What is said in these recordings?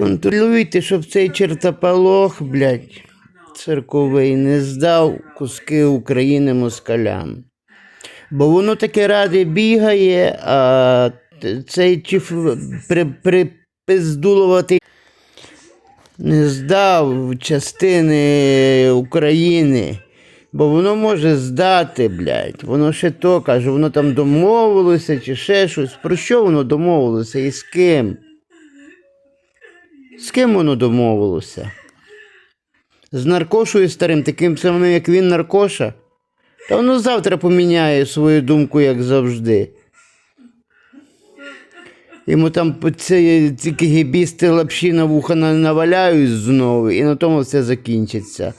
Контролюйте, щоб цей чертополох, блядь, церковий не здав куски України москалям. Бо воно таке ради бігає, а цей чиф при, припиздулуватий не здав частини України. Бо воно може здати, блядь. Воно ще то каже, воно там домовилося чи ще щось. Про що воно домовилося і з ким? З ким воно домовилося? З наркошою старим, таким самим, як він наркоша? Та воно завтра поміняє свою думку, як завжди. Йому там ці, ці кігібісти лапші на вуха наваляють знову, і на тому все закінчиться.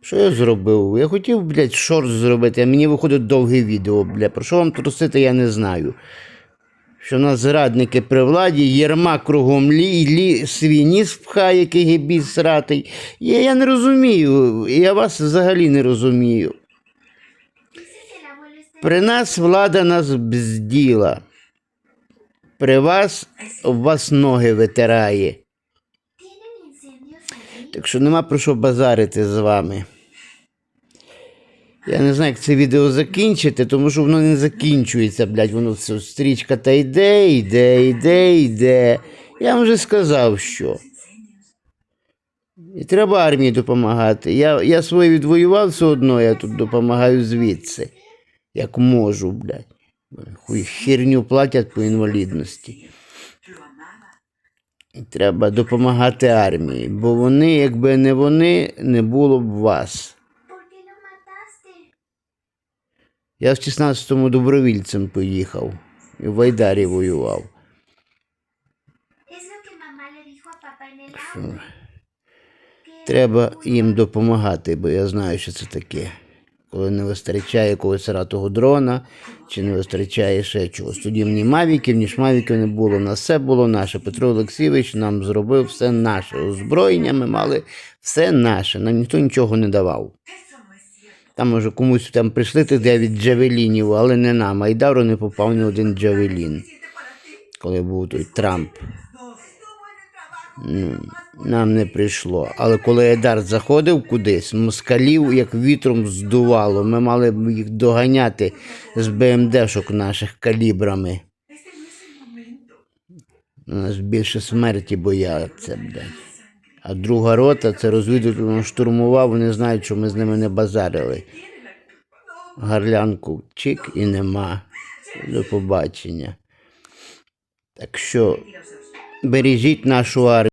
Що я зробив? Я хотів, блядь, шорт зробити, а мені виходить довге відео, бля. Про що вам трусити, я не знаю. Що нас зрадники при владі, єрма кругом лі, лі свій ніс пхає, кигібіс сратий. Я, я не розумію, я вас взагалі не розумію. При нас влада нас бзділа. При вас вас ноги витирає. Так що нема про що базарити з вами. Я не знаю, як це відео закінчити, тому що воно не закінчується, блядь, воно все стрічка та йде, йде, йде, йде. Я вам вже сказав, що. І треба армії допомагати. Я, я своє відвоював все одно, я тут допомагаю звідси. Як можу, блядь. Хуй платять по інвалідності. І Треба допомагати армії, бо вони, якби не вони, не було б вас. Я в 16-му добровільцем поїхав і в Айдарі воював. Треба їм допомагати, бо я знаю, що це таке. Коли не вистачає якогось ратого дрона, чи не вистачає ще чогось. Тоді ні мавіків, ні шмавіків не було. У нас все було наше. Петро Олексійович нам зробив все наше. Озброєння ми мали все наше. Нам ніхто нічого не давав. Там, може, комусь там прийшли тих 9 джавелінів, але не нам. Айдару не попав ні один джавелін, коли був той Трамп. Нам не прийшло. Але коли Едар заходив кудись, москалів як вітром здувало. Ми мали б їх доганяти з БМДшок наших калібрами. У Нас більше смерті бояться, блядь. А друга рота це розвідувально штурмував, вони знають, що ми з ними не базарили. Гарлянку чик і нема. До побачення. Так що бережіть нашу армію.